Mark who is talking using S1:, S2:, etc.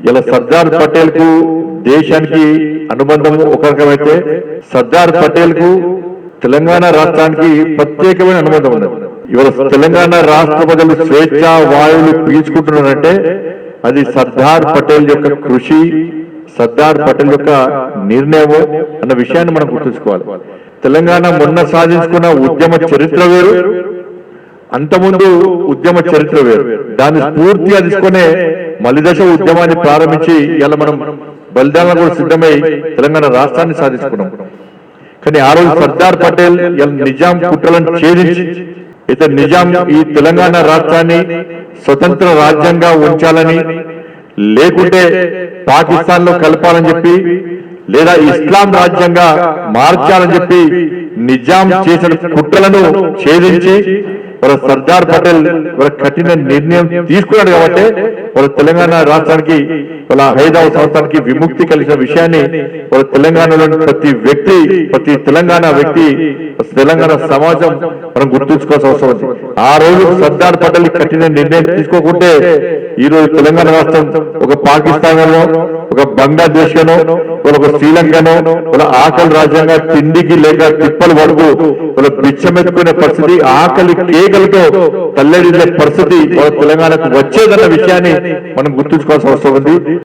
S1: ఇలా సర్దార్ పటేల్కు దేశానికి అనుబంధం ఒక రకమైతే సర్దార్ పటేల్కు తెలంగాణ రాష్ట్రానికి ప్రత్యేకమైన అనుబంధం ఉంది ఇవాళ తెలంగాణ రాష్ట్ర ప్రజలు స్వేచ్ఛ వాయువులు పీల్చుకుంటున్నారంటే అది సర్దార్ పటేల్ యొక్క కృషి సర్దార్ పటేల్ యొక్క నిర్ణయం అన్న విషయాన్ని మనం గుర్తుంచుకోవాలి. తెలంగాణ మొన్న సాధించుకున్న ఉద్యమ చరిత్ర వేరు అంతకుముందు ఉద్యమ చరిత్ర వేరు. దాన్ని పూర్తిగా తీసుకునే మలిదశ ఉద్యమాన్ని ప్రారంభించి ఇలా మనం బలిదానాలు కూడా సిద్ధమై తెలంగాణ రాష్ట్రాన్ని సాధించుకున్నాం. కానీ ఆ రోజు సర్దార్ పటేల్ ఇలా నిజాం కుట్రలను ఛేదించి అయితే నిజాం ఈ తెలంగాణ రాష్ట్రాన్ని స్వతంత్ర రాజ్యంగా ఉంచాలని లేకుంటే పాకిస్తాన్లో కలపాలని చెప్పి లేదా ఇస్లాం రాజ్యంగా మార్చాలని చెప్పి నిజాం చేసిన కుట్రలను ఛేదించి వాళ్ళ సర్దార్ పటేల్ వాళ్ళ కఠిన నిర్ణయం తీసుకున్నాడు కాబట్టి వాళ్ళ తెలంగాణ రాష్ట్రానికి వాళ్ళ ఐదవ సంవత్సరానికి విముక్తి కలిగిన విషయాన్ని వాళ్ళ తెలంగాణలోని ప్రతి వ్యక్తి ప్రతి తెలంగాణ వ్యక్తి తెలంగాణ సమాజం మనం గుర్తుంచుకోవాల్సిన అవసరం ఉంది. ఆ రోజు సర్దార్ పటేల్ కఠిన నిర్ణయం తీసుకోకుంటే ఈ రోజు తెలంగాణ రాష్ట్రం ఒక పాకిస్తాన్ ఒక బంగ్లాదేశ్ గానో ఒక శ్రీలంకనో వాళ్ళ ఆకలి రాజ్యంగా తిండికి లేక తిప్పలు పడుకు వాళ్ళ బిచ్చమెత్తుకునే పరిస్థితి ఆకలి కేకలతో తల్లడిల్లే పరిస్థితి తెలంగాణకు వచ్చేదన్న విషయాన్ని మనం గుర్తుంచుకోవాల్సిన అవసరం ఉంది.